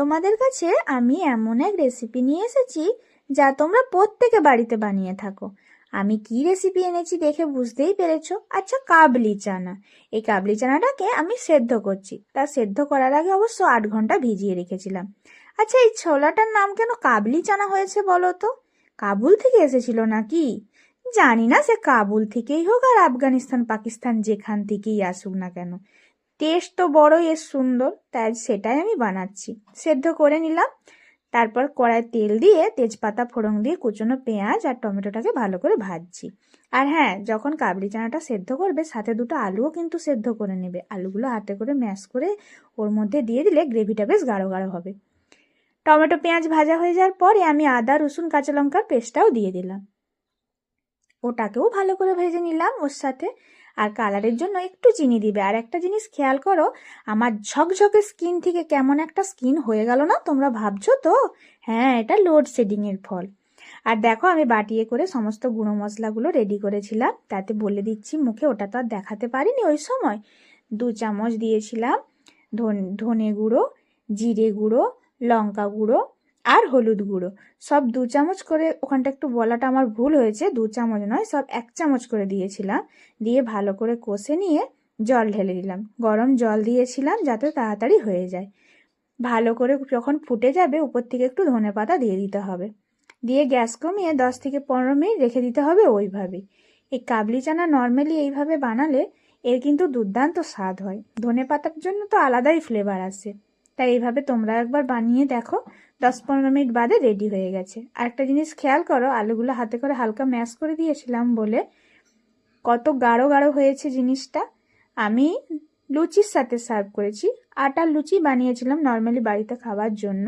তোমাদের কাছে আমি এমন এক রেসিপি নিয়ে এসেছি যা তোমরা প্রত্যেকে বাড়িতে বানিয়ে থাকো। আমি কি রেসিপি এনেছি দেখে বুঝতেই পেরেছ? আচ্ছা কাবলি চানা। এই কাবলি চানাটাকে আমি সেদ্ধ করছি। তা সেদ্ধ করার আগে অবশ্য আট ঘণ্টা ভিজিয়ে রেখেছিলাম। আচ্ছা এই ছোলাটার নাম কেন কাবলি চানা হয়েছে বলো তো? কাবুল থেকে এসেছিল নাকি? জানি না, সে কাবুল থেকেই হোক আর আফগানিস্তান, পাকিস্তান যেখান থেকেই আসুক না কেন। টেস্ট তো বড়ই এর সুন্দর, তাই সেটাই আমি বানাচ্ছি। সেদ্ধ করে নিলাম, তারপর কড়াই তেল দিয়ে তেজপাতা, ফোড়ন দিয়ে কুচনো পেঁয়াজ আর টমেটোটাকে ভালো করে ভাজছি। আর হ্যাঁ যখন কাবলি চানাটা সেদ্ধ করবে, সাথে দুটো আলুও কিন্তু সেদ্ধ করে নেবে। আলুগুলো হাতে করে ম্যাশ করে ওর মধ্যে দিয়ে দিলে গ্রেভিটা বেশ গাঢ় গাঢ় হবে। টমেটো পেঁয়াজ ভাজা হয়ে যাওয়ার পরে আমি আদা, রসুন, কাঁচা লঙ্কার পেস্টটাও দিয়ে দিলাম। ওটাকেও ভালো করে ভেজে নিলাম ওর সাথে। আর কালারের জন্য একটু চিনি দিবে। আর একটা জিনিস খেয়াল করো, আমার ঝকঝকে স্কিন থেকে কেমন একটা স্কিন হয়ে গেল না, তোমরা ভাবছ তো? হ্যাঁ এটা লোড শেডিংয়ের ফল। আর দেখো, আমি বাটিয়ে করে সমস্ত গুঁড়ো মশলাগুলো রেডি করেছিলাম। তাতে বলে দিচ্ছি, মুখে ওটা তো আর দেখাতে পারিনি ওই সময়। দু চামচ দিয়েছিলাম ধনে গুঁড়ো, জিরে গুঁড়ো, লঙ্কা গুঁড়ো আর হলুদ গুঁড়ো। সব দু চামচ করে ওখানটা একটু বলাটা আমার ভুল হয়েছে, দু চামচ নয়, সব এক চামচ করে দিয়েছিলাম। দিয়ে ভালো করে কষে নিয়ে জল ঢেলে দিলাম। গরম জল দিয়েছিলাম যাতে তাড়াতাড়ি হয়ে যায়। ভালো করে যখন ফুটে যাবে উপর থেকে একটু ধনে পাতা দিয়ে দিতে হবে। দিয়ে গ্যাস কমিয়ে দশ থেকে পনেরো মিনিট রেখে দিতে হবে ওইভাবেই এই কাবলি চানা নর্মালি এইভাবে বানালে এর কিন্তু দুর্দান্ত স্বাদ হয়। ধনে পাতার জন্য তো আলাদাই ফ্লেভার আসে। তাই এইভাবে তোমরা একবার বানিয়ে দেখো। দশ পনেরো মিনিট বাদে রেডি হয়ে গেছে। আর একটা জিনিস খেয়াল করো, আলুগুলো হাতে করে হালকা ম্যাশ করে দিয়েছিলাম বলে। কত গাঢ় গাঢ় হয়েছে জিনিসটা। আমি লুচির সাথে সার্ভ করেছি। আটার লুচি বানিয়েছিলাম নর্মালি বাড়িতে খাওয়ার জন্য।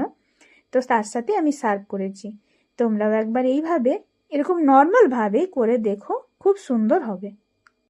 তো তার সাথে আমি সার্ভ করেছি। তোমরাও একবার এইভাবে, এরকম নর্মালভাবেই করে দেখো। খুব সুন্দর হবে।